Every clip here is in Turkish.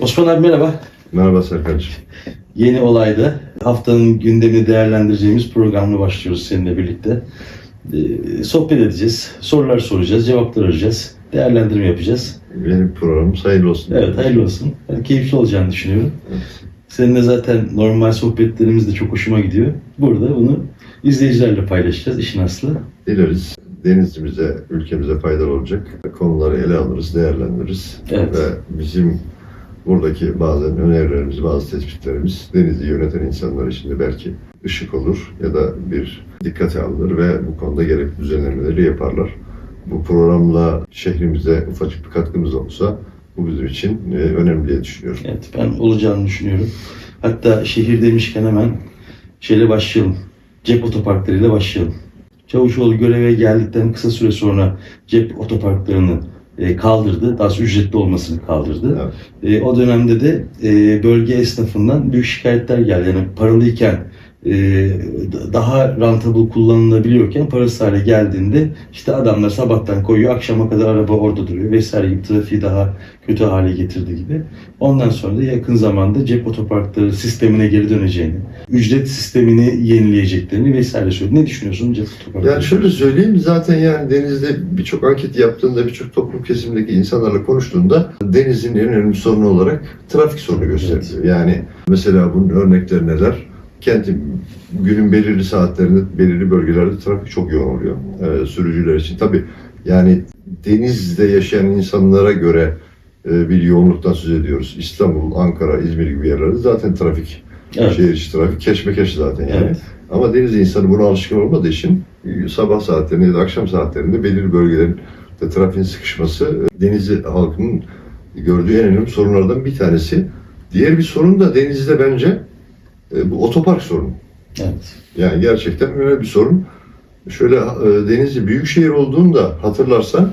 Osman abi merhaba. Merhaba Serkan'cığım. Yeni olayda haftanın gündemini değerlendireceğimiz programla başlıyoruz seninle birlikte. Ee, sohbet edeceğiz, sorular soracağız, cevaplar arayacağız, değerlendirme yapacağız. Benim programımız hayırlı olsun. Evet, hayırlı olsun. Ben keyifli olacağını düşünüyorum. Evet. Seninle zaten normal sohbetlerimiz de çok hoşuma gidiyor. Burada bunu izleyicilerle paylaşacağız, işin aslı. Dileriz denizimize, ülkemize faydalı olacak konuları ele alırız, değerlendiririz. Evet. Ve bizim buradaki bazen önerilerimiz, bazı tespitlerimiz denizi yöneten insanlar için de belki ışık olur ya da bir dikkate alınır ve bu konuda gerekli düzenlemeleri yaparlar. Bu programla şehrimize ufacık bir katkımız olsa bu bizim için e, önemli diye düşünüyorum. Evet, ben olacağını düşünüyorum. Hatta şehir demişken hemen şeyle başlayalım. Cep otoparklarıyla başlayalım. Çavuşoğlu göreve geldikten kısa süre sonra cep otoparklarını e, kaldırdı. Daha sonra ücretli olmasını kaldırdı. Evet. E, o dönemde de e, bölge esnafından büyük şikayetler geldi. Yani paralıyken daha rentable kullanılabiliyorken parasız hale geldiğinde işte adamlar sabahtan koyuyor akşama kadar araba orada duruyor vesaire gibi trafiği daha kötü hale getirdi gibi. Ondan sonra da yakın zamanda cep otoparkları sistemine geri döneceğini, ücret sistemini yenileyeceklerini vesaire söyledi. Ne düşünüyorsun cep otoparkları? Yani şöyle söyleyeyim zaten yani denizde birçok anket yaptığında birçok toplum kesimindeki insanlarla konuştuğunda denizin en önemli sorunu olarak trafik sorunu gösteriliyor. Yani mesela bunun örnekleri neler? Kentin günün belirli saatlerinde belirli bölgelerde trafik çok yoğun oluyor e, sürücüler için. Tabii yani denizde yaşayan insanlara göre e, bir yoğunluktan söz ediyoruz. İstanbul, Ankara, İzmir gibi yerlerde zaten trafik, Evet. şehir içi trafik keşmekeş zaten yani. Evet. Ama deniz insanı buna alışkın olmadığı için e, sabah saatlerinde ya da akşam saatlerinde belirli bölgelerin de trafiğin sıkışması e, denizi halkının gördüğü en önemli sorunlardan bir tanesi. Diğer bir sorun da denizde bence e, bu otopark sorunu. Evet. Yani gerçekten öyle bir sorun. Şöyle e, Denizli büyük şehir olduğunda hatırlarsan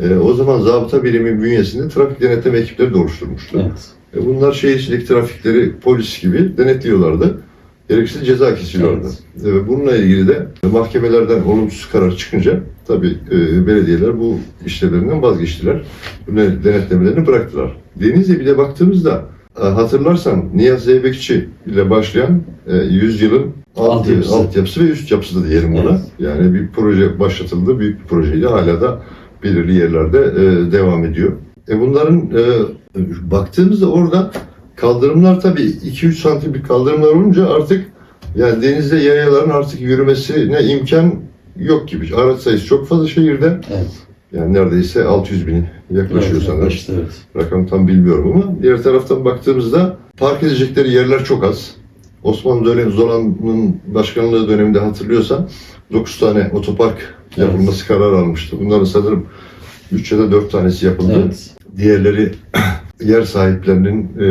e, o zaman zabıta birimi bünyesinde trafik denetleme ekipleri de oluşturmuştu. Evet. E, Bunlar şehir içindeki trafikleri polis gibi denetliyorlardı. Gerekirse ceza kesiyorlardı. E, Bununla ilgili de mahkemelerden olumsuz karar çıkınca tabii e, belediyeler bu işlevlerinden vazgeçtiler. Ne- denetlemelerini bıraktılar. Denizli'ye bir de baktığımızda hatırlarsan Nihat Zeybekçi ile başlayan e, yüzyılın alt, Altyapısı. altyapısı ve üst yapısı da diyelim ona. Evet. Yani bir proje başlatıldı, büyük bir projeydi. Hala da belirli yerlerde e, devam ediyor. E bunların e, baktığımızda orada kaldırımlar tabii 2-3 santim bir kaldırımlar olunca artık yani denizde yayaların artık yürümesine imkan yok gibi. Araç sayısı çok fazla şehirde. Evet. Yani neredeyse 600 bin yaklaşıyor Evet, sanırım. yaklaştı, evet. Rakam tam bilmiyorum ama diğer taraftan baktığımızda park edecekleri yerler çok az. Osmanlı dönemi Zolan'ın başkanlığı döneminde hatırlıyorsan 9 tane otopark yapılması kararı almıştı. Bunların sanırım 3 ya da 4 tanesi yapıldı. Evet. Diğerleri yer sahiplerinin e,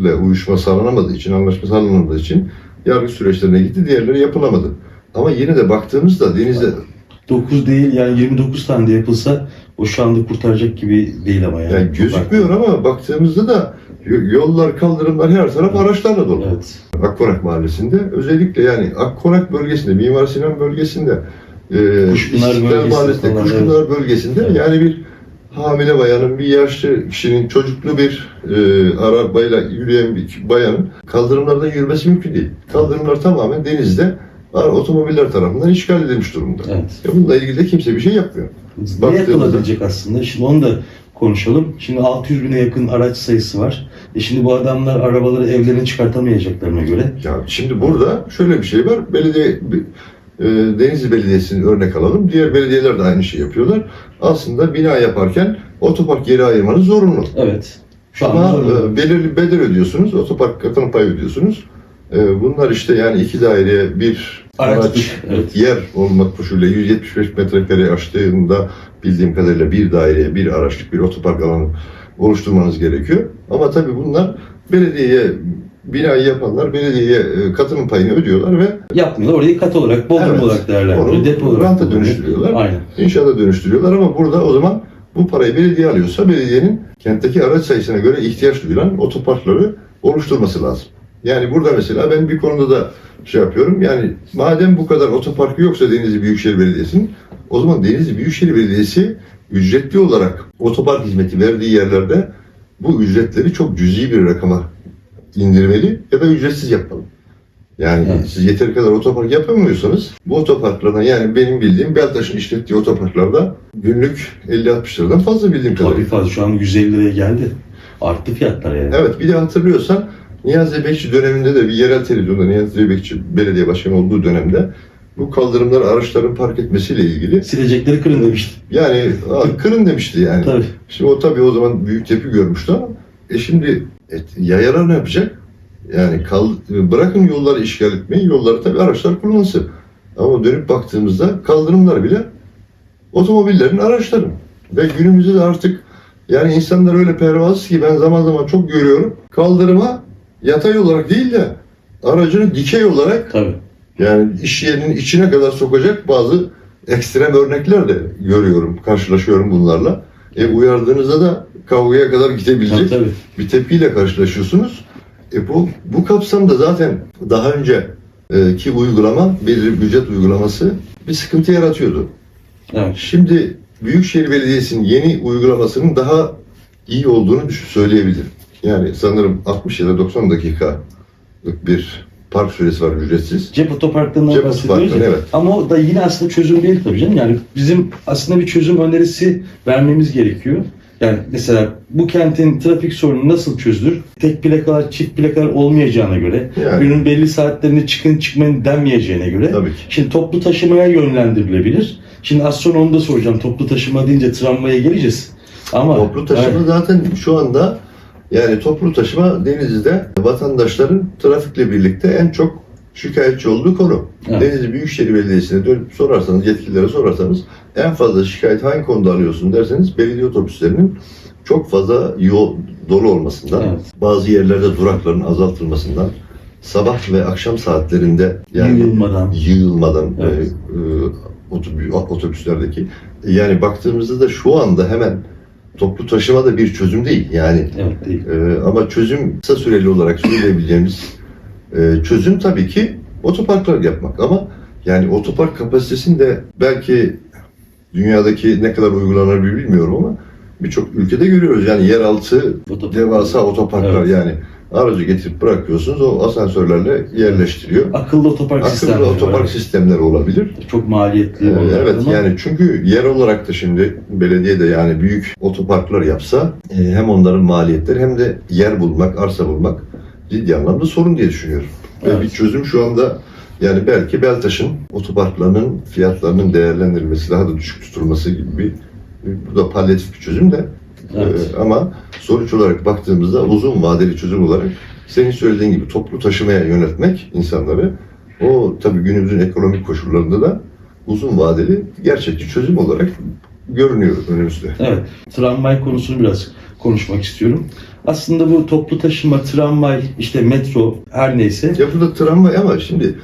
ile uyuşma sağlanamadığı için, anlaşma sağlanamadığı için yargı süreçlerine gitti. Diğerleri yapılamadı. Ama yine de baktığımızda denizde 9 değil yani 29 tane de yapılsa o şu anda kurtaracak gibi değil ama yani. yani gözükmüyor ama baktığımızda da yollar, kaldırımlar her taraf araçlarla dolu. Evet. Akkonak Mahallesi'nde özellikle yani Akkonak bölgesinde, Mimar Sinan bölgesinde, e, Kuşpınar İstiklal Mahallesi'nde, falan, Kuşpınar bölgesinde Evet. yani bir hamile bayanın, bir yaşlı kişinin, çocuklu bir e, arabayla yürüyen bir bayanın kaldırımlardan yürümesi mümkün değil. Kaldırımlar tamamen denizde otomobiller tarafından işgal edilmiş durumda. Evet. E bununla ilgili de kimse bir şey yapmıyor. Ne yapılabilecek aslında? Şimdi onu da konuşalım. Şimdi 600 bine yakın araç sayısı var. E şimdi bu adamlar arabaları evlerine çıkartamayacaklarına göre Ya şimdi burada şöyle bir şey var. Belediye e, Denizli Belediyesi'ni örnek alalım. Diğer belediyeler de aynı şey yapıyorlar. Aslında bina yaparken otopark yeri ayırmanız zorunlu. evet. Şu Ama zorunda. e, belirli bedel ödüyorsunuz. Otopark katılım payı ödüyorsunuz. Bunlar işte yani iki daireye bir Araçlık, araç evet. yer olmak koşuluyla 175 metrekare aştığında bildiğim kadarıyla bir daireye bir araçlık bir otopark alanı oluşturmanız gerekiyor. Ama tabii bunlar belediyeye binayı yapanlar belediyeye e, katılım payını ödüyorlar ve Yapmıyorlar. Orayı kat olarak, bodrum Evet. olarak değerlendiriyor. Depo olarak. ranta dönüştürüyorlar. Aynen. inşaata dönüştürüyorlar ama burada o zaman bu parayı belediye alıyorsa belediyenin kentteki araç sayısına göre ihtiyaç duyulan otoparkları oluşturması lazım. Yani burada mesela ben bir konuda da şey yapıyorum. Yani madem bu kadar otoparkı yoksa Denizli Büyükşehir Belediyesi'nin o zaman Denizli Büyükşehir Belediyesi ücretli olarak otopark hizmeti verdiği yerlerde bu ücretleri çok cüzi bir rakama indirmeli ya da ücretsiz yapmalı. Yani Evet. siz yeteri kadar otopark yapamıyorsanız bu otoparklardan yani benim bildiğim Beltaş'ın işlettiği otoparklarda günlük 50-60 liradan fazla bildiğim Tabii kadarıyla. fazla şu an 150 liraya geldi. Arttı fiyatlar yani. Evet bir de hatırlıyorsan Niyazi Bekçi döneminde de bir yerel televizyonda Niyazi Bekçi belediye başkanı olduğu dönemde bu kaldırımlara araçların park etmesiyle ilgili Silecekleri kırın demişti. yani "Aa, kırın demişti yani. Tabii. Şimdi o tabii o zaman büyük tepki görmüştü ama e şimdi e, yayalar ne yapacak? Yani kal, bırakın yolları işgal etmeyi, yolları tabii araçlar kullansın. Ama dönüp baktığımızda kaldırımlar bile otomobillerin araçları. Ve günümüzde de artık yani insanlar öyle pervasız ki ben zaman zaman çok görüyorum. Kaldırıma yatay olarak değil de aracını dikey olarak Tabii. yani iş yerinin içine kadar sokacak bazı ekstrem örnekler de görüyorum, karşılaşıyorum bunlarla. E uyardığınızda da kavgaya kadar gidebilecek Tabii, tabii. bir tepkiyle karşılaşıyorsunuz. E bu, bu kapsamda zaten daha önce e, ki uygulama, bir ücret uygulaması bir sıkıntı yaratıyordu. Evet. Şimdi Büyükşehir Belediyesi'nin yeni uygulamasının daha iyi olduğunu söyleyebilirim. Yani sanırım 60 ya da 90 dakikalık bir park süresi var ücretsiz. Cep otoparklarından Cep bahsediyoruz ya. evet. Ama o da yine aslında çözüm değil tabii canım. Yani bizim aslında bir çözüm önerisi vermemiz gerekiyor. Yani mesela bu kentin trafik sorunu nasıl çözülür? Tek plakalar, çift plakalar olmayacağına göre, Yani. günün belli saatlerinde çıkın çıkmayın denmeyeceğine göre. Tabii ki. Şimdi toplu taşımaya yönlendirilebilir. Şimdi az sonra onu da soracağım. Toplu taşıma deyince tramvaya geleceğiz. Ama Toplu taşıma Evet. zaten şu anda yani toplu taşıma Denizli'de vatandaşların trafikle birlikte en çok şikayetçi olduğu konu. Evet. Denizli Büyükşehir Belediyesi'ne dönüp sorarsanız, yetkililere sorarsanız en fazla şikayet hangi konuda alıyorsun derseniz belediye otobüslerinin çok fazla yol dolu olmasından, Evet. bazı yerlerde durakların azaltılmasından, sabah ve akşam saatlerinde yani Yığılmadan. yığılmadan Evet. e, e, otobü- otobüslerdeki yani baktığımızda da şu anda hemen toplu taşıma da bir çözüm değil yani Evet değil. e, ama çözüm kısa süreli olarak söyleyebileceğimiz e, çözüm tabii ki otoparklar yapmak ama yani otopark kapasitesini de belki dünyadaki ne kadar uygulanabilir bilmiyorum ama birçok ülkede görüyoruz yani yeraltı Otopark. devasa otoparklar Evet. yani aracı getirip bırakıyorsunuz o asansörlerle yerleştiriyor. Akıllı otopark Akıllı sistemleri otopark var. sistemleri olabilir. Çok maliyetli. Ee, evet ama yani çünkü yer olarak da şimdi belediye de yani büyük otoparklar yapsa e, hem onların maliyetleri hem de yer bulmak, arsa bulmak ciddi anlamda sorun diye düşünüyorum. Ve Evet. bir çözüm şu anda yani belki Beltaş'ın otoparklarının fiyatlarının değerlendirilmesi, daha da düşük tutulması gibi bir bu da palyatif bir çözüm de Evet. Ee, ama sonuç olarak baktığımızda uzun vadeli çözüm olarak senin söylediğin gibi toplu taşımaya yöneltmek insanları o tabii günümüzün ekonomik koşullarında da uzun vadeli gerçekçi çözüm olarak görünüyor önümüzde. Evet, tramvay konusunu biraz konuşmak istiyorum. Aslında bu toplu taşıma, tramvay, işte metro her neyse. Ya burada tramvay ama şimdi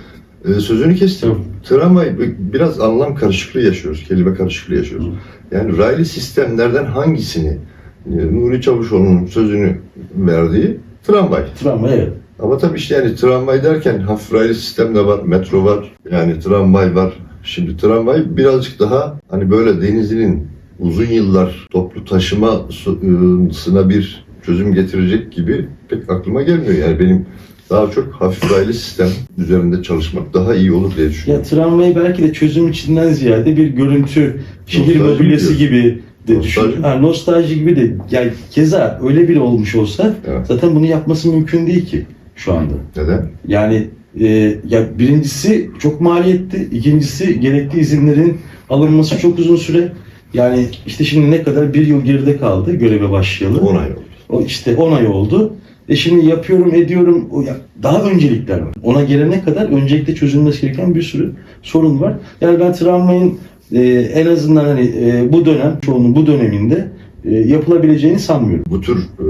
e, sözünü kestim. Tramvay bi- biraz anlam karışıklığı yaşıyoruz, kelime karışıklığı yaşıyoruz. Yani raylı sistemlerden hangisini e, Nuri Çavuşoğlu'nun sözünü verdiği tramvay. Tramvay evet. Ama tabii işte yani tramvay derken hafif raylı sistem de var, metro var, yani tramvay var. Şimdi tramvay birazcık daha hani böyle Denizli'nin uzun yıllar toplu taşımasına bir çözüm getirecek gibi pek aklıma gelmiyor. Yani benim daha çok hafif raylı sistem üzerinde çalışmak daha iyi olur diye Ya düşünüyorum. tramvay belki de çözüm içinden ziyade bir görüntü, şehir mobilyası gibi Nostalji. düşün. Ha, nostalji gibi de. Yani keza öyle bile olmuş olsa Evet. zaten bunu yapması mümkün değil ki şu anda. Neden? Yani e, ya birincisi çok maliyetli, ikincisi gerekli izinlerin alınması çok uzun süre. Yani işte şimdi ne kadar bir yıl geride kaldı göreve başlayalı. 10 ay oldu. O işte 10 ay oldu. E şimdi yapıyorum ediyorum. O ya daha öncelikler var. Ona gelene kadar öncelikle çözülmesi gereken bir sürü sorun var. Yani ben tramvayın e, en azından hani e, bu dönem, çoğunun bu döneminde e, yapılabileceğini sanmıyorum. Bu tür e,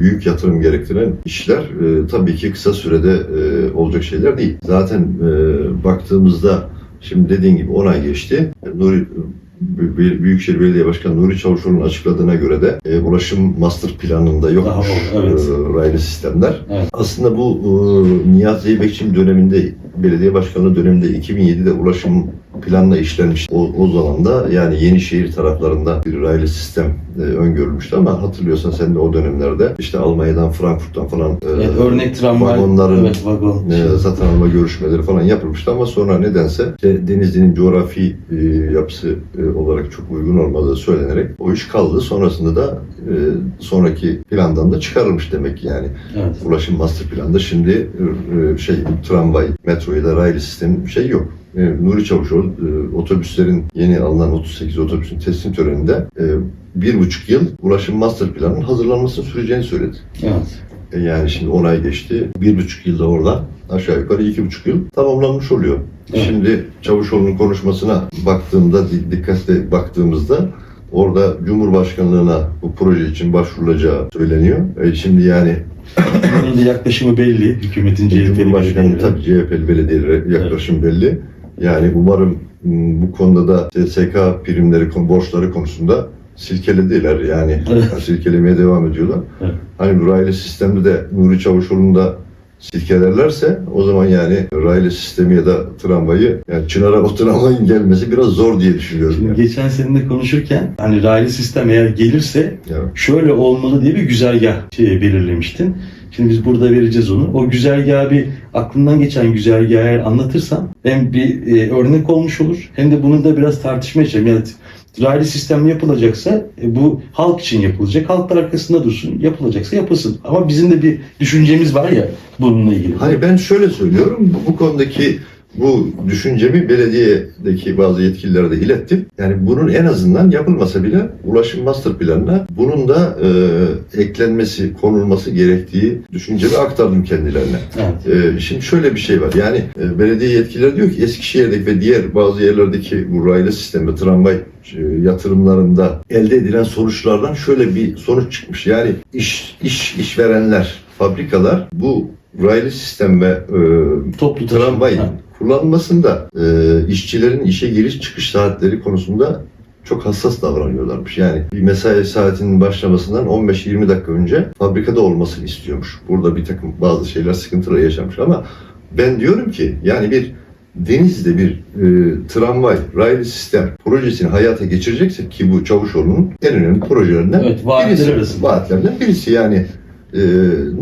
büyük yatırım gerektiren işler e, tabii ki kısa sürede e, olacak şeyler değil. Zaten e, baktığımızda şimdi dediğin gibi 10 ay geçti. Nuri Bü- Büyükşehir Belediye Başkanı Nuri Çavuşoğlu'nun açıkladığına göre de e, ulaşım master planında yokmuş Daha evet. e, raylı sistemler. Evet. Aslında bu e, Niyazi Bekçim döneminde belediye başkanlığı döneminde 2007'de ulaşım planla işlenmiş. O, o zaman da yani Yenişehir taraflarında bir raylı sistem e, öngörülmüştü ama hatırlıyorsan sen de o dönemlerde işte Almanya'dan, Frankfurt'tan falan e, Evet, örnek tramvay. vagonların Evet, vagon. e, satın alma görüşmeleri falan yapılmıştı ama sonra nedense işte Denizli'nin coğrafi e, yapısı e, olarak çok uygun olmadığı söylenerek o iş kaldı. Sonrasında da e, sonraki plandan da çıkarılmış demek yani. Evet. Ulaşım master planda şimdi e, şey tramvay, metro ya da raylı sistem şey yok. E, Nuri Çavuşoğlu e, otobüslerin yeni alınan 38 otobüsün teslim töreninde e, bir buçuk yıl ulaşım master planının hazırlanmasını süreceğini söyledi. Evet. E, Yani şimdi 10 ay geçti. Bir buçuk yılda orada aşağı yukarı iki buçuk yıl tamamlanmış oluyor. Evet. Şimdi Çavuşoğlu'nun konuşmasına baktığımda, di- dikkatle baktığımızda orada Cumhurbaşkanlığına bu proje için başvurulacağı söyleniyor. E şimdi yani Bunun da yaklaşımı belli. Hükümetin CHP'li Cumhurbaşkanı belediyeleri. tabii CHP'li belediyelere yaklaşım belli. Yani umarım m, bu konuda da SK primleri, borçları konusunda silkelediler. Yani Evet. silkelemeye devam ediyorlar. Evet. Hani bu raylı sistemde de Nuri Çavuşoğlu'nu da silkelerlerse o zaman yani raylı sistemi ya da tramvayı yani Çınar'a o tramvayın gelmesi biraz zor diye düşünüyorum. Şimdi Yani. geçen seninle konuşurken hani raylı sistem eğer gelirse Yani. şöyle olmalı diye bir güzergah şey belirlemiştin. Şimdi biz burada vereceğiz onu. O güzergahı bir aklından geçen güzergahı eğer anlatırsan hem bir e, örnek olmuş olur hem de bunu da biraz tartışma için. Yani raylı sistem yapılacaksa e, bu halk için yapılacak. Halk da arkasında dursun. Yapılacaksa yapılsın. Ama bizim de bir düşüncemiz var ya bununla ilgili. Hani ben şöyle söylüyorum, bu, bu konudaki bu düşüncemi belediyedeki bazı yetkililere de ilettim. Yani bunun en azından yapılmasa bile ulaşım master planına bunun da e, eklenmesi, konulması gerektiği düşüncemi aktardım kendilerine. Evet. E, şimdi şöyle bir şey var. Yani e, belediye yetkilileri diyor ki Eskişehir'deki ve diğer bazı yerlerdeki bu raylı sistemi, tramvay e, yatırımlarında elde edilen sonuçlardan şöyle bir sonuç çıkmış. Yani iş iş işverenler, fabrikalar bu raylı sistem ve e, Toplu tramvay. Kullanmasında e, işçilerin işe giriş çıkış saatleri konusunda çok hassas davranıyorlarmış. Yani bir mesai saatinin başlamasından 15-20 dakika önce fabrikada olmasını istiyormuş. Burada bir takım bazı şeyler sıkıntılar yaşamış ama ben diyorum ki yani bir Denizli'de bir e, tramvay, raylı sistem projesini hayata geçireceksek ki bu Çavuşoğlu'nun en önemli projelerinden Evet, birisi. Vaatlerinden birisi yani e,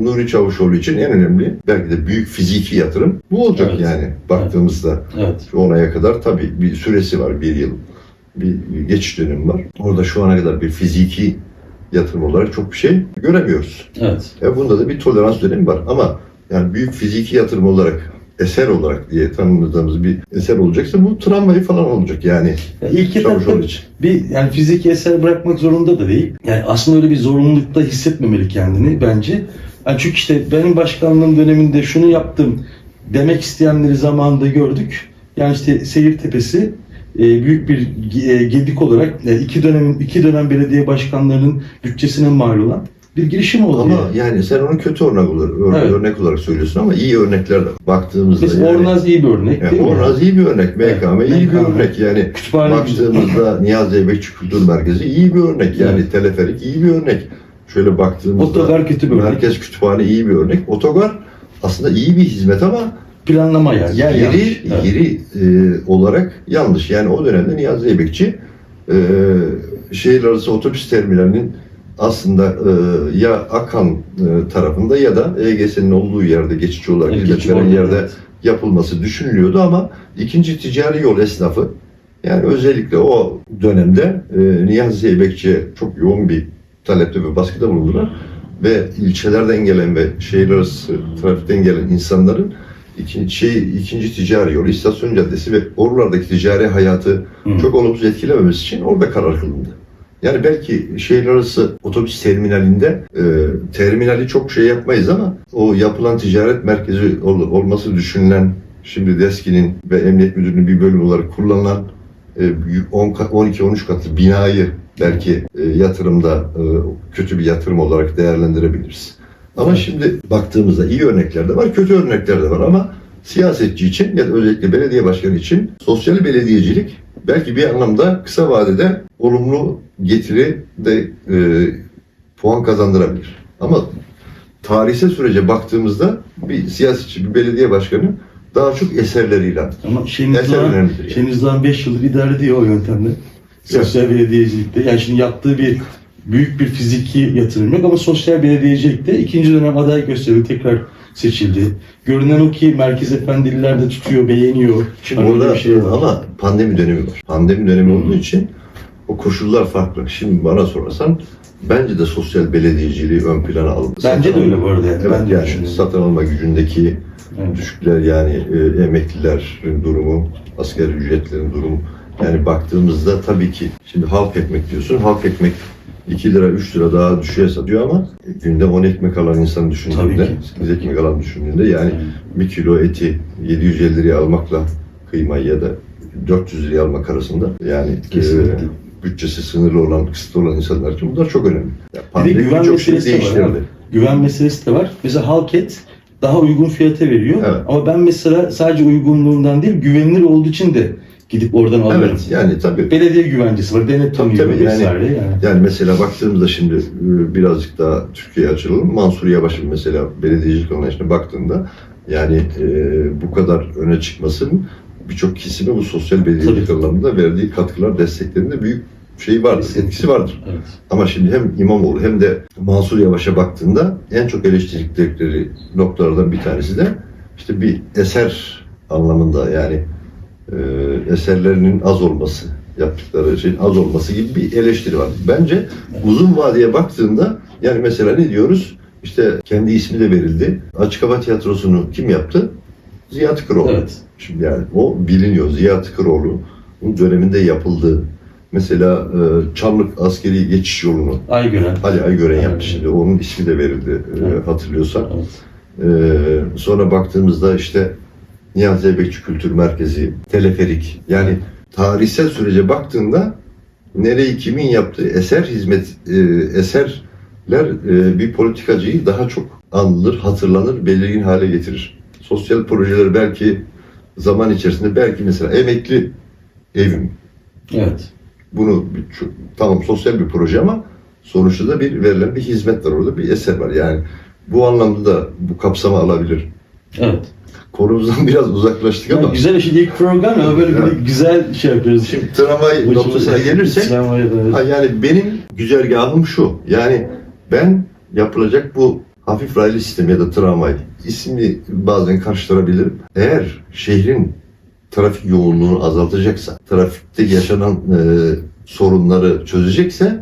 Nuri Çavuşoğlu için en önemli belki de büyük fiziki yatırım bu olacak Evet. yani baktığımızda. Evet. Şu ona aya kadar tabii bir süresi var bir yıl. Bir, bir geçiş dönemi var. Orada şu ana kadar bir fiziki yatırım olarak çok bir şey göremiyoruz. Evet. E bunda da bir tolerans dönemi var ama yani büyük fiziki yatırım olarak eser olarak diye tanımladığımız bir eser olacaksa bu tramvayı falan olacak yani Ya ilk etapta bir yani fiziki eser bırakmak zorunda da değil. Yani aslında öyle bir zorunlulukta hissetmemeli kendini bence. Yani çünkü işte benim başkanlığım döneminde şunu yaptım demek isteyenleri zamanında gördük. Yani işte Seyirtepesi e, büyük bir e, gedik olarak e, iki dönem iki dönem belediye başkanlarının bütçesine mal olan bir girişim oldu. Ama yani. yani sen onu kötü örnek olarak, ör- Evet. örnek olarak söylüyorsun ama iyi örnekler de baktığımızda Mesela yani. Ornaz iyi bir örnek Yani değil mi? Ornaz iyi bir örnek, MKM Evet, iyi bir MKM. örnek yani. Kütüphane. Baktığımızda Niyazi Eybekçi Kültür Merkezi iyi bir örnek yani Evet. teleferik iyi bir örnek. Şöyle baktığımızda Otogar kötü bir örnek. Merkez Kütüphane iyi bir örnek. Otogar aslında iyi bir hizmet ama Planlama ya. Yer yeri, yanlış. Evet. yeri e, olarak yanlış. Yani o dönemde Niyazi Eybekçi e, şehir arası otobüs terminalinin aslında e, ya Akan e, tarafında ya da EGS'nin olduğu yerde geçici olarak Evet, geçici yerde evet. yapılması düşünülüyordu ama ikinci ticari yol esnafı yani özellikle o dönemde e, Niyazi Zeybekçi'ye çok yoğun bir talepte ve baskıda bulundular ve ilçelerden gelen ve şehir arası trafikten gelen insanların ikinci, şey, ikinci ticari yol, istasyon caddesi ve oralardaki ticari hayatı Hı. çok olumsuz etkilememesi için orada karar kılındı. Yani belki şehir arası otobüs terminalinde e, terminali çok şey yapmayız ama o yapılan ticaret merkezi ol- olması düşünülen şimdi DESKİ'nin ve Emniyet Müdürlüğü'nün bir bölümü olarak kullanılan e, 12-13 katlı binayı belki e, yatırımda e, kötü bir yatırım olarak değerlendirebiliriz. Ama şimdi baktığımızda iyi örnekler de var, kötü örnekler de var ama siyasetçi için ya da özellikle belediye başkanı için sosyal belediyecilik belki bir anlamda kısa vadede olumlu getiri de e, puan kazandırabilir. Ama tarihsel sürece baktığımızda bir siyasetçi, bir belediye başkanı daha çok eserleriyle. Ama Şeniz Eser Doğan, önemlidir yani. Şeniz Doğan 5 yıldır idare ediyor o yöntemle. Sosyal belediyecilikte. Yani şimdi yaptığı bir büyük bir fiziki yatırım yok ama sosyal belediyecilikte ikinci dönem aday gösterildi. Tekrar seçildi. Görünen o ki merkez efendililer de tutuyor, beğeniyor. Şimdi Hani orada bir şey var. ama pandemi dönemi var. Pandemi dönemi Hı. olduğu için o koşullar farklı. Şimdi bana sorarsan bence de sosyal belediyeciliği ön plana alındı. Bence Satın de öyle bu arada yani. Evet Ben de yani düşünüyorum. satın alma gücündeki Evet. düşükler yani e, emeklilerin durumu, asgari ücretlerin durumu. Yani baktığımızda tabii ki şimdi halk ekmek diyorsun. Halk ekmek 2 lira 3 lira daha düşüğe satıyor ama günde 10 ekmek alan insan düşündüğünde, Tabii ki. 8 ekmek alan düşündüğünde yani bir kilo eti 750 liraya almakla kıymayı ya da 400 liraya almak arasında yani Kesinlikle. e, bütçesi sınırlı olan, kısıtlı olan insanlar için bunlar çok önemli. Ya Bir de pandemi güven de var. değiştirdi. abi. Güven meselesi de var. Mesela Halket daha uygun fiyata veriyor. Evet. Ama ben mesela sadece uygunluğundan değil, güvenilir olduğu için de gidip oradan alıyorum. Evet yani tabii Belediye güvencesi var, denetleniyor Tabii, tabii, yani- yani. Yani mesela baktığımızda şimdi e, birazcık daha Türkiye'ye açılalım. Mansur Yavaş'ın mesela belediyecilik anlayışına baktığında yani e, bu kadar öne çıkmasının birçok kesime bu sosyal belediyecilik Tabii. anlamında verdiği katkılar, desteklerinde büyük şey vardır, Kesinlikle. etkisi vardır. Evet. Ama şimdi hem İmamoğlu hem de Mansur Yavaş'a baktığında en çok eleştirdikleri noktalardan bir tanesi de işte bir eser anlamında yani e, eserlerinin az olması, yaptıkları şeyin az olması gibi bir eleştiri var. Bence uzun vadeye baktığında yani mesela ne diyoruz? İşte kendi ismi de verildi. Açık Hava Tiyatrosu'nu kim yaptı? Ziya Tıkıroğlu. Evet. Şimdi yani o biliniyor. Ziya Tıkıroğlu'nun döneminde yapıldı. Mesela e, Çamlık askeri geçiş yolunu Aygören. Ali Aygören Evet. yaptı şimdi. Onun ismi de verildi e, Evet. hatırlıyorsan. Evet. Ee, sonra baktığımızda işte Niyazi Zeybekçi Kültür Merkezi, teleferik. Yani tarihsel sürece baktığında nereyi kimin yaptığı eser hizmet e, eserler e, bir politikacıyı daha çok anılır, hatırlanır, belirgin hale getirir. Sosyal projeler belki zaman içerisinde belki mesela emekli evim. Evet. Bunu şu- tamam sosyal bir proje ama sonuçta da bir verilen bir hizmet var orada, bir eser var. Yani bu anlamda da bu kapsama alabilir. Evet. Konumuzdan biraz uzaklaştık ama güzel işin ilk program ama böyle Evet. bir güzel şey yapıyoruz. şimdi tramvay noktasına gelirsek Tramvay, evet. ha yani benim güzergahım şu. Yani ben yapılacak bu hafif raylı sistemi ya da tramvay ismini bazen karıştırabilirim. Eğer şehrin trafik yoğunluğunu azaltacaksa, trafikte yaşanan e, sorunları çözecekse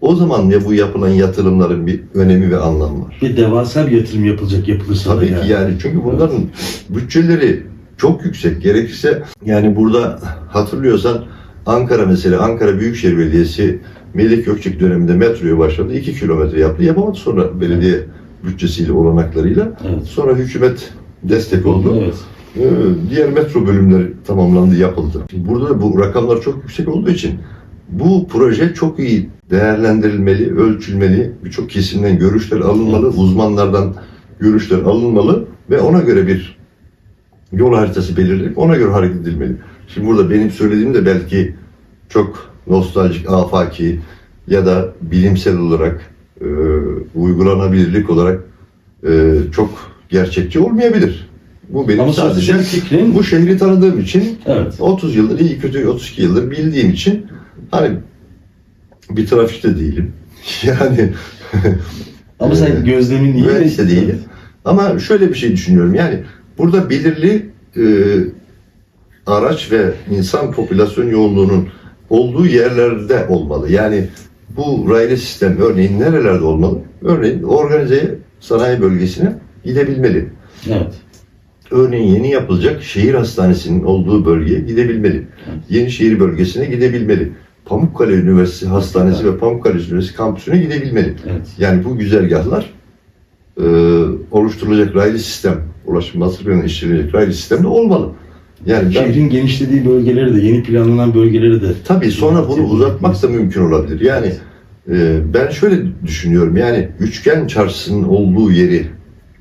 o zaman ya bu yapılan yatırımların bir önemi ve anlamı var. Bir devasa bir yatırım yapılacak yapılırsa Tabii da ki yani çünkü bunların bütçeleri çok yüksek. Gerekirse yani burada hatırlıyorsan Ankara mesela Ankara Büyükşehir Belediyesi Melek Gökçek döneminde metroya başladı. 2 kilometre yaptı. Yapamadı sonra belediye bütçesiyle olanaklarıyla. Evet. Sonra hükümet destek oldu. Evet. Ee, Diğer metro bölümleri tamamlandı, yapıldı. Burada da bu rakamlar çok yüksek olduğu için bu proje çok iyi değerlendirilmeli, ölçülmeli, birçok kesimden görüşler alınmalı, uzmanlardan görüşler alınmalı ve ona göre bir yol haritası belirlenip ona göre hareket edilmeli. Şimdi burada benim söylediğim de belki çok nostaljik, afaki ya da bilimsel olarak e, uygulanabilirlik olarak e, çok gerçekçi olmayabilir. Bu benim Ama sadece fikrin bu şehri tanıdığım için evet. 30 yıldır iyi kötü 32 yıldır bildiğim için hani bir trafikte değilim. Yani Ama sen Ee, gözlemin iyi. de ve- değilim. Ama şöyle bir şey düşünüyorum. Yani burada belirli e, araç ve insan popülasyon yoğunluğunun olduğu yerlerde olmalı. Yani bu raylı sistem örneğin nerelerde olmalı? Örneğin organize sanayi bölgesine gidebilmeli. Evet. Örneğin yeni yapılacak şehir hastanesinin olduğu bölgeye gidebilmeli. Yenişehir bölgesine gidebilmeli. Pamukkale Üniversitesi Hastanesi ve Pamukkale Üniversitesi kampüsüne gidebilmeli. Evet. Yani bu güzergahlar e, oluşturulacak raylı sistem, ulaşım masraflarının işlenilecek raylı sistemde olmalı. Yani ben, Şehrin genişlediği bölgeleri de, yeni planlanan bölgeleri de. tabii sonra bunu uzatmak da mümkün olabilir. Yani e, ben şöyle düşünüyorum. Yani üçgen çarşısının olduğu yeri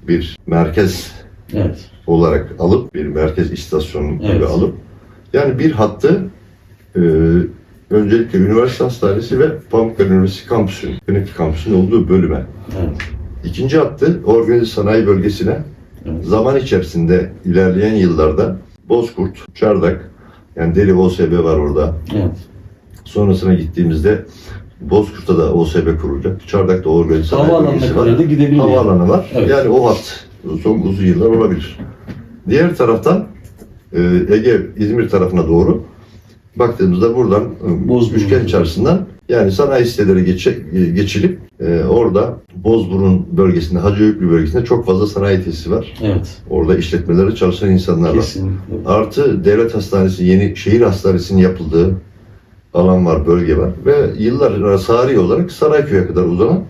bir merkez Evet. olarak alıp bir merkez istasyonu gibi Evet. alıp yani bir hattı e, öncelikle üniversite hastanesi ve Pamukkale Üniversitesi kampüsünün, klinik kampüsünün olduğu bölüme Evet. İkinci hattı organize sanayi bölgesine Evet. Zaman içerisinde ilerleyen yıllarda Bozkurt, Çardak, yani Deli OSB var orada. Evet. Sonrasına gittiğimizde Bozkurt'ta da OSB kurulacak. Çardak'ta organize sanayi bölgesi var. gidebilir. yani. Havaalanı var. Evet. Yani o hat son uzun yıllar olabilir. Diğer taraftan e, Ege, İzmir tarafına doğru baktığımızda buradan e, Bozburun. üçgen içerisinden yani sanayi siteleri geçe, e, geçilip e, orada Bozburun bölgesinde, Hacıöyüklü bölgesinde çok fazla sanayi tesisi var. Evet. Orada işletmeleri çalışan insanlar var. Kesinlikle. Artı devlet hastanesi, yeni şehir hastanesinin yapıldığı alan var, bölge var. Ve yıllar tarihi olarak Sarayköy'e kadar uzanan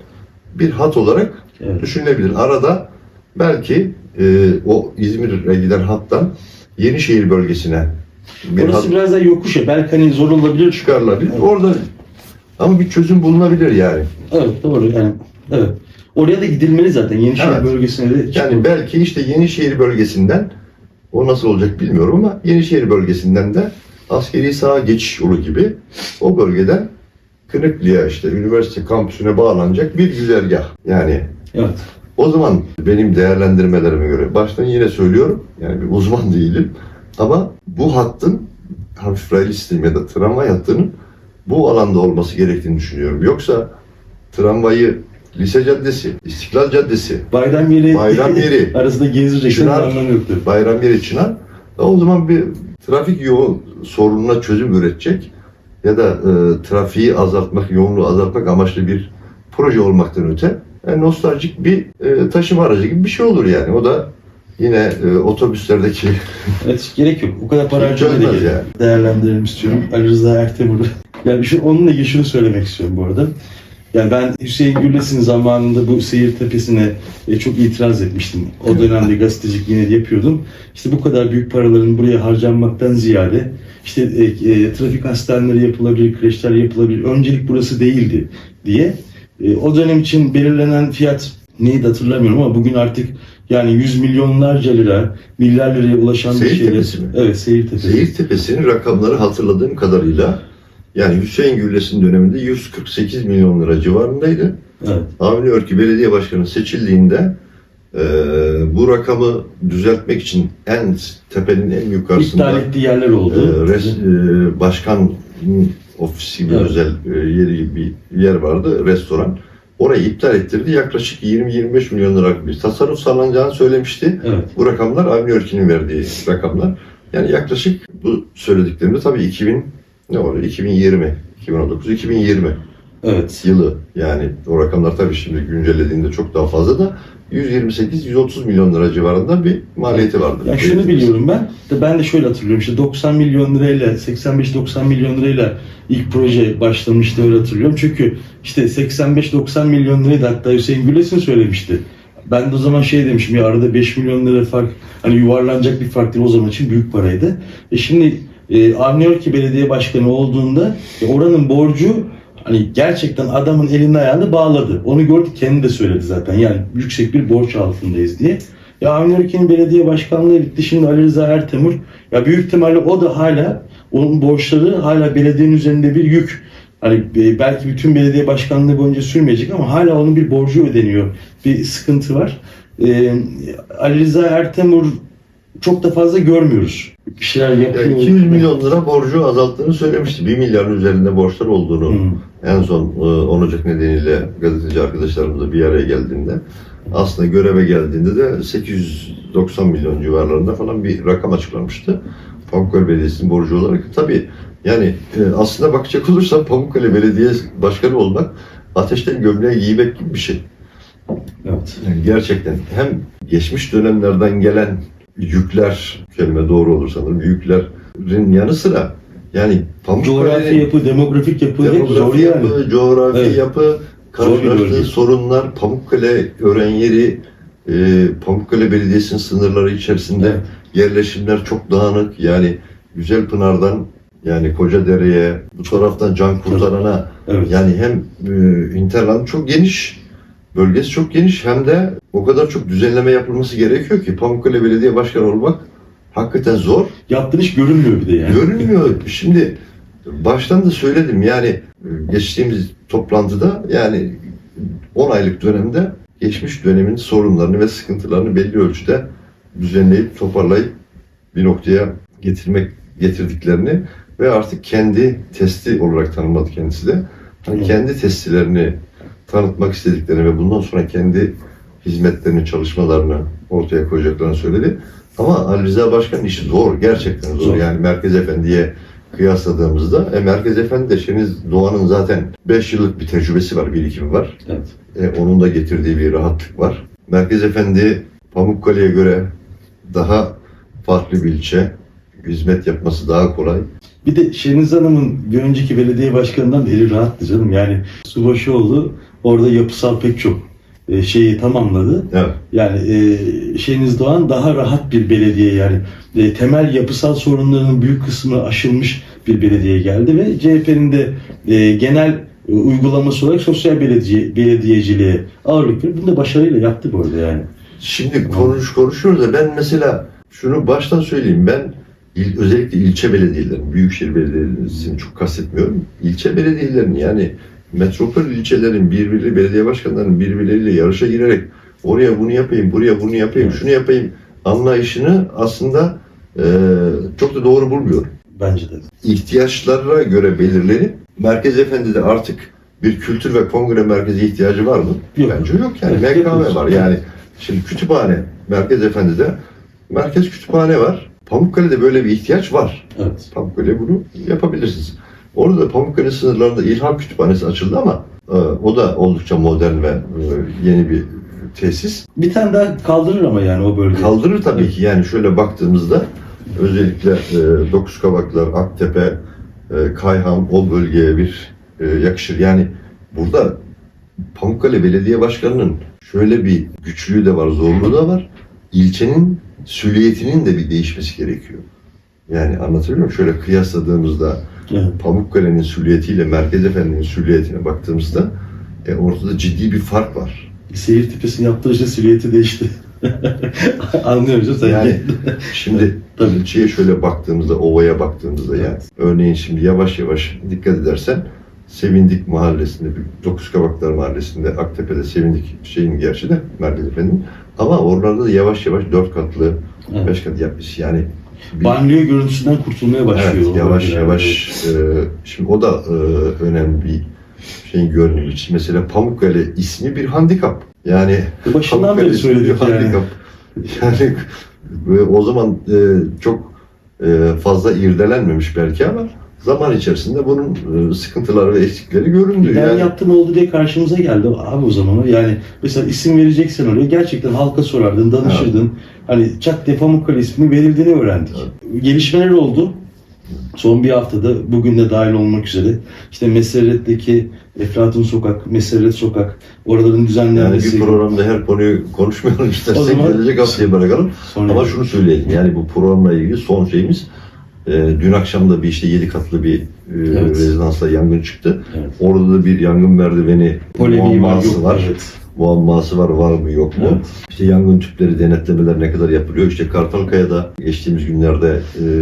bir hat olarak Evet. düşünülebilir. Arada belki e, o İzmir'e giden hattan Yenişehir bölgesine bir hat Orası biraz daha yokuş ya. Belki hani zor olabilir. çıkarılabilir. Evet. Orada ama bir çözüm bulunabilir yani. Evet doğru yani. Evet. Oraya da gidilmeli zaten. Yenişehir Evet. bölgesine de. Yani belki işte Yenişehir bölgesinden o nasıl olacak bilmiyorum ama Yenişehir bölgesinden de askeri saha geçiş yolu gibi o bölgeden Kınıklı'ya işte üniversite kampüsüne bağlanacak bir güzergah. Yani Evet. o zaman benim değerlendirmelerime göre baştan yine söylüyorum yani bir uzman değilim ama bu hattın hafif raylı sistemi ya da tramvay hattının bu alanda olması gerektiğini düşünüyorum. Yoksa tramvayı Lise Caddesi, İstiklal Caddesi, Bayram yeri, Bayram yeri, arasında gezecek Çınar- anlamı yoktur. Bayram yeri Çınar o zaman bir trafik yoğun sorununa çözüm üretecek ya da e, trafiği azaltmak, yoğunluğu azaltmak amaçlı bir proje olmaktan öte e, nostaljik bir e, taşıma aracı gibi bir şey olur yani. O da yine e, otobüslerdeki Evet gerek yok. O kadar para harcamaya yani. Değerlendirelim istiyorum. Ali Rıza Ertemur'u. Yani şu, onunla ilgili şunu söylemek istiyorum bu arada. Yani ben Hüseyin Gürles'in zamanında bu seyir tepesine e, çok itiraz etmiştim. O dönemde gazetecilik yine yapıyordum. İşte bu kadar büyük paraların buraya harcanmaktan ziyade işte e, e, trafik hastaneleri yapılabilir, kreşler yapılabilir. Öncelik burası değildi diye. E, o dönem için belirlenen fiyat neydi hatırlamıyorum ama bugün artık yani yüz milyonlarca lira, milyar liraya ulaşan bir Seyir şeyler. tepesi mi? Evet, seyir tepesi. Seyir Tepesi'nin rakamları hatırladığım kadarıyla yani Hüseyin Gülles'in döneminde 148 milyon lira civarındaydı. Evet. Avni Örkü Belediye Başkanı seçildiğinde e, bu rakamı düzeltmek için en tepenin en yukarısında İptal ettiği yerler oldu. e, res, e, başkan ofisi gibi Evet. özel e, yeri bir yer vardı, restoran. Orayı iptal ettirdi. Yaklaşık 20-25 milyon lira bir tasarruf sağlanacağını söylemişti. Evet. Bu rakamlar Avni Örkü'nün verdiği rakamlar. Yani yaklaşık bu söylediklerimde tabii 2000 ne oluyor? 2020, 2019, 2020 Evet. yılı yani o rakamlar tabii şimdi güncellediğinde çok daha fazla da 128-130 milyon lira civarında bir maliyeti vardı. Ya şunu biliyorum ben. De ben de şöyle hatırlıyorum. İşte 90 milyon lirayla 85-90 milyon lirayla ilk proje başlamıştı öyle hatırlıyorum. Çünkü işte 85-90 milyon liraydı hatta Hüseyin Güles'in söylemişti. Ben de o zaman şey demişim ya arada 5 milyon lira fark hani yuvarlanacak bir fark değil o zaman için büyük paraydı. E şimdi e, Avni Belediye Başkanı olduğunda e, oranın borcu hani gerçekten adamın elini ayağını bağladı. Onu gördük kendi de söyledi zaten. Yani yüksek bir borç altındayız diye. Ya Avni belediye başkanlığı bitti. Şimdi Ali Rıza Ertemur. Ya büyük ihtimalle o da hala onun borçları hala belediyenin üzerinde bir yük. Hani e, belki bütün belediye başkanlığı boyunca sürmeyecek ama hala onun bir borcu ödeniyor. Bir sıkıntı var. Ee, Ali Rıza Ertemur çok da fazla görmüyoruz. Bir şeyler yapıyor. Yani 200 milyon lira borcu azalttığını söylemişti. 1 milyarın üzerinde borçlar olduğunu Hı. en son e, 10 Ocak nedeniyle gazeteci arkadaşlarımızla bir araya geldiğinde aslında göreve geldiğinde de 890 milyon civarlarında falan bir rakam açıklamıştı. Pamukkale Belediyesi'nin borcu olarak. Tabii yani e, aslında bakacak olursan Pamukkale Belediye Başkanı olmak ateşten gömleği giymek gibi bir şey. Evet. Yani gerçekten hem geçmiş dönemlerden gelen yükler, kelime doğru olur sanırım, yüklerin yanı sıra yani Coğrafi yapı, demografik yapı hep zor demografi yani. yapı, coğrafi Evet. yapı, karşılaştığı sorunlar, Pamukkale öğren yeri, e, Pamukkale Belediyesi'nin sınırları içerisinde Evet. yerleşimler çok dağınık. Yani Güzelpınar'dan yani Kocadere'ye, bu taraftan Can Kurtaran'a Evet. yani hem e, hinterland çok geniş, bölgesi çok geniş hem de o kadar çok düzenleme yapılması gerekiyor ki Pamukkale Belediye Başkanı olmak hakikaten zor. Yaptığın iş görünmüyor bir de yani. Görünmüyor. Şimdi baştan da söyledim yani e, geçtiğimiz toplantıda yani 10 aylık dönemde geçmiş dönemin sorunlarını ve sıkıntılarını belli ölçüde düzenleyip toparlayıp bir noktaya getirmek getirdiklerini ve artık kendi testi olarak tanımladı kendisi de. Hani kendi testilerini tanıtmak istediklerini ve bundan sonra kendi hizmetlerini, çalışmalarını ortaya koyacaklarını söyledi. Ama Ali Rıza Başkan'ın işi zor, gerçekten zor. Zor. Yani Merkez Efendi'ye kıyasladığımızda, e, Merkez Efendi de Şeniz Doğan'ın zaten 5 yıllık bir tecrübesi var, birikimi var. Evet. E, onun da getirdiği bir rahatlık var. Merkez Efendi Pamukkale'ye göre daha farklı bir ilçe. Hizmet yapması daha kolay. Bir de Şeniz Hanım'ın bir önceki belediye başkanından da eli rahattı canım. Yani Subaşıoğlu orada yapısal pek çok e, şeyi tamamladı. Evet. Yani e, Şeniz Doğan daha rahat bir belediye yani e, temel yapısal sorunlarının büyük kısmı aşılmış bir belediye geldi ve CHP'nin de e, genel e, uygulaması olarak sosyal belediye, belediyeciliğe ağırlık verip bunu da başarıyla yaptı bu arada yani. Şimdi konuş konuşuyoruz da ben mesela şunu baştan söyleyeyim. Ben il, özellikle ilçe belediyelerin, büyükşehir belediyelerini çok kastetmiyorum. İlçe belediyelerin yani metropol ilçelerin birbiri belediye başkanlarının birbirleriyle yarışa girerek oraya bunu yapayım, buraya bunu yapayım, şunu yapayım anlayışını aslında e, çok da doğru bulmuyorum. Bence de. ihtiyaçlara göre belirlenip Merkez Efendi'de artık bir kültür ve kongre merkezi ihtiyacı var mı? Yok. Bence yok yani. Evet, MKM var yani. Şimdi kütüphane, Merkez Efendi'de merkez kütüphane var. Pamukkale'de böyle bir ihtiyaç var. Evet. Pamukkale bunu yapabilirsiniz. Orada da Pamukkale sınırlarında İlham Kütüphanesi açıldı ama e, o da oldukça modern ve e, yeni bir tesis. Bir tane daha kaldırır ama yani o bölgeyi. Kaldırır tabii ki yani şöyle baktığımızda özellikle e, Dokuz Kabaklar, Aktepe, e, Kayhan o bölgeye bir e, yakışır. Yani burada Pamukkale Belediye Başkanı'nın şöyle bir güçlüğü de var, zorluğu da var. İlçenin süliyetinin de bir değişmesi gerekiyor. Yani anlatabiliyor muyum? Şöyle kıyasladığımızda Evet. Pamukkale'nin süliyetiyle Merkez Efendi'nin süliyetine baktığımızda e, ortada ciddi bir fark var. Seyir tepesini yaptırınca silüeti değişti. Anlıyoruz sen. Yani şimdi Tabii. şöyle baktığımızda, ovaya baktığımızda yani Evet. örneğin şimdi yavaş yavaş dikkat edersen Sevindik mahallesinde, Dokuz Kabaklar mahallesinde, Aktepe'de Sevindik şeyin gerçi de Merkez Efendi'nin ama oralarda da yavaş yavaş dört katlı, Evet. beş katlı yapmış. Yani bir- Banliyö görüntüsünden kurtulmaya başlıyor. Evet, yavaş yavaş. e, şimdi o da e, önemli bir şeyin görünümü için. Mesela Pamukkale ismi bir handikap. Yani Evet. Başından Pamukkale beri bir söyledik yani. handikap. Yani o zaman e, çok e, fazla irdelenmemiş belki ama zaman içerisinde bunun e, sıkıntıları ve eksikleri göründü. Ben Yani, yaptım oldu diye karşımıza geldi abi o zaman. Yani mesela isim vereceksen oraya gerçekten halka sorardın, danışırdın. Hani çat diye Pamukkale isminin verildiğini öğrendik. Gelişmeler oldu. Son bir haftada bugün de dahil olmak üzere işte Meserret'teki Eflatun Sokak, Meserret Sokak oraların yani düzenlenmesi. bir programda her konuyu konuşmayalım O istersen zaman- gelecek haftaya bırakalım. Sonra Ama şunu söyleyelim yani bu programla ilgili son şeyimiz e, dün akşam da bir işte yedi katlı bir e, Evet. rezidansla yangın çıktı. Evet. Orada da bir yangın merdiveni polemiği var, muamması yok var. Evet. Muamması var, var mı yok mu? Evet. İşte yangın tüpleri denetlemeler ne kadar yapılıyor? İşte Kartalkaya'da geçtiğimiz günlerde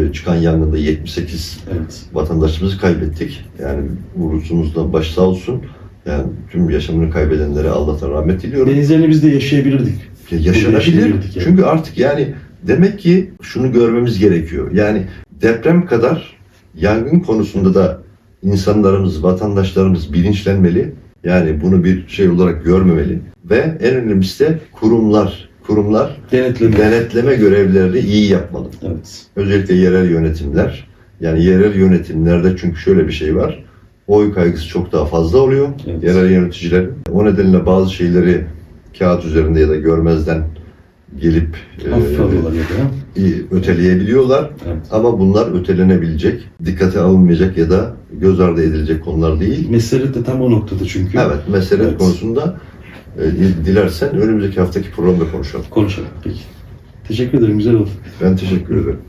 e, çıkan yangında 78 Evet. vatandaşımızı kaybettik. Yani uğursuzumuzdan baş sağ olsun. Yani tüm yaşamını kaybedenlere Allah'tan rahmet diliyorum. Benzerini biz de yaşayabilirdik. Ya yaşanabilir. yaşayabilirdik yani. Çünkü artık yani demek ki şunu görmemiz gerekiyor. Yani deprem kadar yangın konusunda da insanlarımız, vatandaşlarımız bilinçlenmeli. Yani bunu bir şey olarak görmemeli. Ve en önemlisi de kurumlar, kurumlar Denetleme. denetleme görevlerini iyi yapmalı. Evet. Özellikle yerel yönetimler. Yani yerel yönetimlerde çünkü şöyle bir şey var. Oy kaygısı çok daha fazla oluyor. Evet. Yerel yöneticilerin. O nedenle bazı şeyleri kağıt üzerinde ya da görmezden gelip e, e, öteleyebiliyorlar. Evet. Ama bunlar ötelenebilecek, dikkate alınmayacak ya da göz ardı edilecek konular değil. Meseret de tam o noktada çünkü. Evet, mesele Evet. konusunda e, dilersen önümüzdeki haftaki programda konuşalım. Konuşalım. Peki. Teşekkür ederim. Güzel oldu. Ben teşekkür ederim.